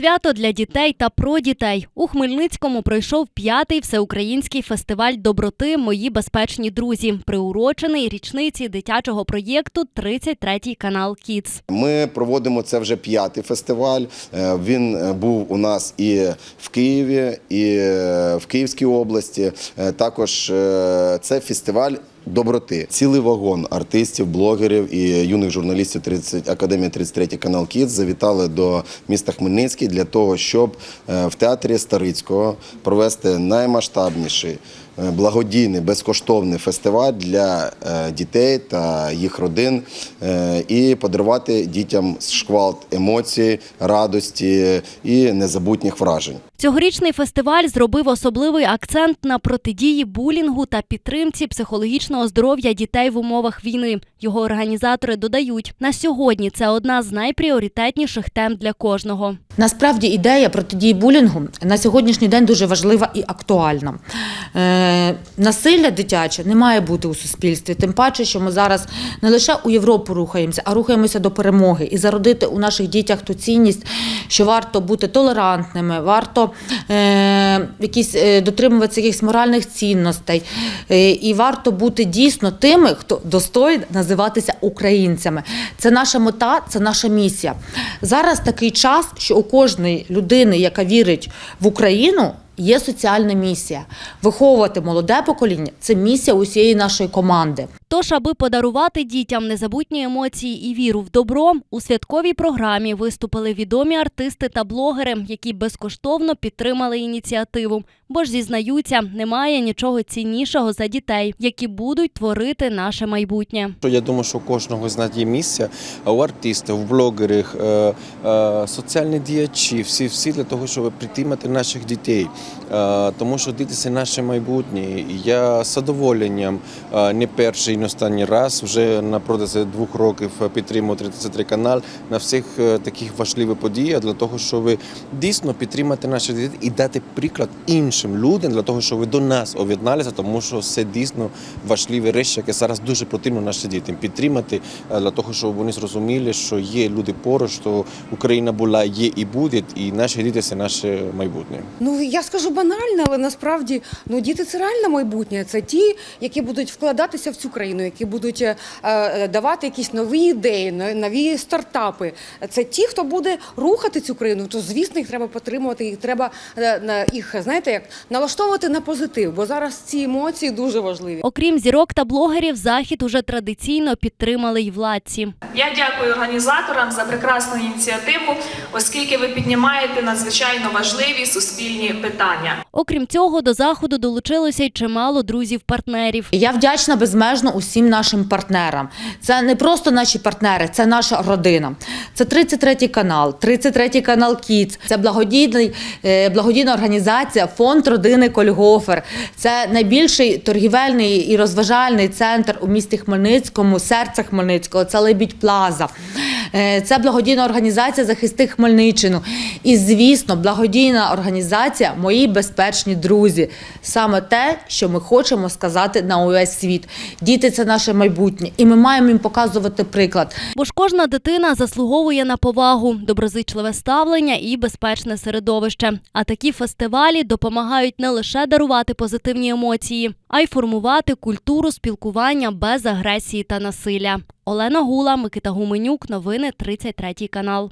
Свято для дітей та про дітей у Хмельницькому пройшов п'ятий всеукраїнський фестиваль доброти Мої безпечні друзі, приурочений річниці дитячого проєкту «33 канал Кіц. Ми проводимо це вже п'ятий фестиваль. Е, Він е, був у нас і в Києві, і е, в Київській області. Також це фестиваль. Доброти, цілий вагон артистів, блогерів і юних журналістів 30, Академії 33 канал Кіт завітали до міста Хмельницький для того, щоб е, в театрі Старицького провести наймасштабніший благодійний безкоштовний фестиваль для е, дітей та їх родин е, і подарувати дітям шквал емоцій, радості і незабутніх вражень. Цьогорічний фестиваль зробив особливий акцент на протидії булінгу та підтримці психологічного здоров'я дітей в умовах війни. Його організатори додають, на сьогодні це одна з найпріоритетніших тем для кожного. Насправді ідея протидії булінгу на сьогоднішній день дуже важлива і актуальна. Е, насилля дитяче не має бути у суспільстві. Тим паче, що ми зараз не лише у Європу рухаємося, а рухаємося до перемоги і зародити у наших дітях ту цінність, що варто бути толерантними, варто е, якісь е, дотримуватися якихось моральних цінностей, е, і варто бути дійсно тими, хто достоїн називатися українцями. Це наша мета, це наша місія. Зараз такий час, що у кожної людини, яка вірить в Україну. Є соціальна місія. Виховувати молоде покоління це місія усієї нашої команди. Тож, аби подарувати дітям незабутні емоції і віру в добро, у святковій програмі виступили відомі артисти та блогери, які безкоштовно підтримали ініціативу. Бо ж зізнаються, немає нічого ціннішого за дітей, які будуть творити наше майбутнє. Я думаю, що у кожного з нас є місце у артистів, в блогерах, е, е, соціальні діячі, всі, всі для того, щоб підтримати наших дітей. Е, Тому що діти це наше майбутнє. Я з задоволенням не перший не останній раз вже на протязі двох років підтримую 33 канал на всіх таких важливих подіях для того, щоб дійсно підтримати наших дітей і дати приклад іншим людям для того, щоб ви до нас об'єдналися, тому що це дійсно важливі речі, які зараз дуже потрібно нашим дітям підтримати е, для того, щоб вони зрозуміли, що є люди поруч, що Україна була, є і буде, і наші діти це наше майбутнє. Ну я скажу банально, але насправді ну діти це реальне майбутнє. Це ті, які будуть вкладатися в цю країну, які будуть е, е, давати якісь нові ідеї, но- нові стартапи. Це ті, хто буде рухати цю країну. То звісно, їх треба підтримувати, їх треба на їх знаєте, як налаштовувати на позитив, бо зараз ці емоції дуже важливі. Окрім зірок та блогерів, захід уже традиційно підтримали й владці. Я дякую організаторам за прекрасну ініціативу, оскільки ви піднімаєте надзвичайно важливі суспільні питання. Окрім цього, до заходу долучилося й чимало друзів-партнерів. Я вдячна безмежно усім нашим партнерам. Це не просто наші партнери, це наша родина. Це 33 канал, 33 канал Кіц, це благодійний, е, благодійна організація Фонд родини Кольгофер. Це найбільший торгівельний і розважальний центр у місті Хмельницькому, серце Хмельницького. Це Лебідь Плаза. Е, Це благодійна організація Захисти Хмельниччину. І, звісно, благодійна організація Мої безпечні друзі. Саме те, що ми хочемо сказати на увесь світ. Діти це наше майбутнє, і ми маємо їм показувати приклад. Бо ж кожна дитина заслуговує на повагу, доброзичливе ставлення і безпечне середовище. А такі фестивалі допомагають не лише дарувати позитивні емоції, а й формувати культуру спілкування без агресії та насилля. Олена Гула, Микита Гуменюк, новини 33 канал.